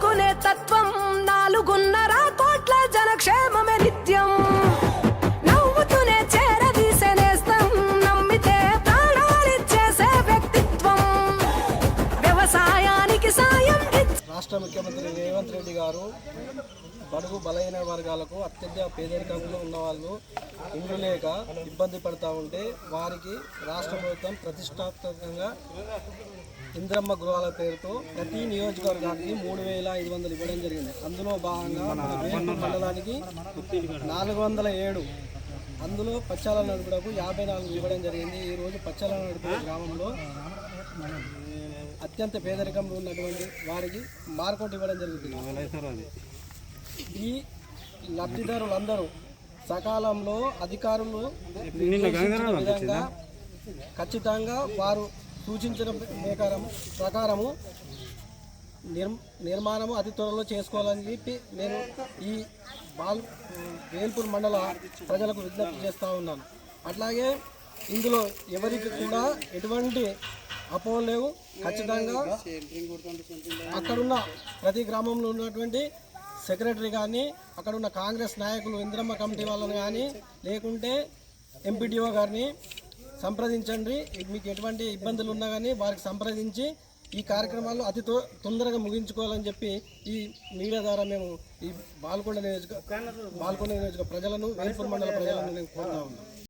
con esta రాష్ట్ర ముఖ్యమంత్రి రేవంత్ రెడ్డి గారు బడుగు బలహీన వర్గాలకు అత్యంత పేదరికంలో ఉన్నవాళ్ళు ఇండ్లు లేక ఇబ్బంది పడుతూ ఉంటే వారికి రాష్ట్ర ప్రభుత్వం ప్రతిష్టాత్మకంగా ఇంద్రమ్మ గృహాల పేరుతో ప్రతి నియోజకవర్గానికి మూడు వేల ఐదు వందలు ఇవ్వడం జరిగింది. అందులో భాగంగా మండలానికి నాలుగు వందల ఏడు అందులో పచ్చాల నడుపులకు యాభై నాలుగు ఇవ్వడం జరిగింది. ఈరోజు పచ్చాల నడుపు గ్రామంలో అత్యంత పేదరికంలో ఉన్నటువంటి వారికి మార్కెట్ ఇవ్వడం జరుగుతుంది. ఈ లబ్ధిదారులందరూ సకాలంలో అధికారులు విధంగా ఖచ్చితంగా వారు సూచించిన ప్రకారం ప్రకారము నిర్ నిర్మాణము అతి త్వరలో చేసుకోవాలని చెప్పి నేను ఈ బాల్ వేల్పూర్ మండల ప్రజలకు విజ్ఞప్తి చేస్తూ ఉన్నాను. అట్లాగే ఇందులో ఎవరికి కూడా ఎటువంటి అపోహలు లేవు. ఖచ్చితంగా అక్కడున్న ప్రతి గ్రామంలో ఉన్నటువంటి సెక్రటరీ కానీ అక్కడ ఉన్న కాంగ్రెస్ నాయకులు ఇంద్రమ్మ కమిటీ వాళ్ళని కానీ లేకుంటే ఎంపీడీఓ గారిని సంప్రదించండి. మీకు ఎటువంటి ఇబ్బందులు ఉన్నా కానీ వారికి సంప్రదించి ఈ కార్యక్రమాలు అతి తొందరగా ముగించుకోవాలని చెప్పి ఈ మీడియా ద్వారా మేము ఈ బాల్కొండ నియోజక బాల్కొండ నియోజక ప్రజలను వేల్పూర్ మండల ప్రజలను నేను కోరుతా ఉన్నాను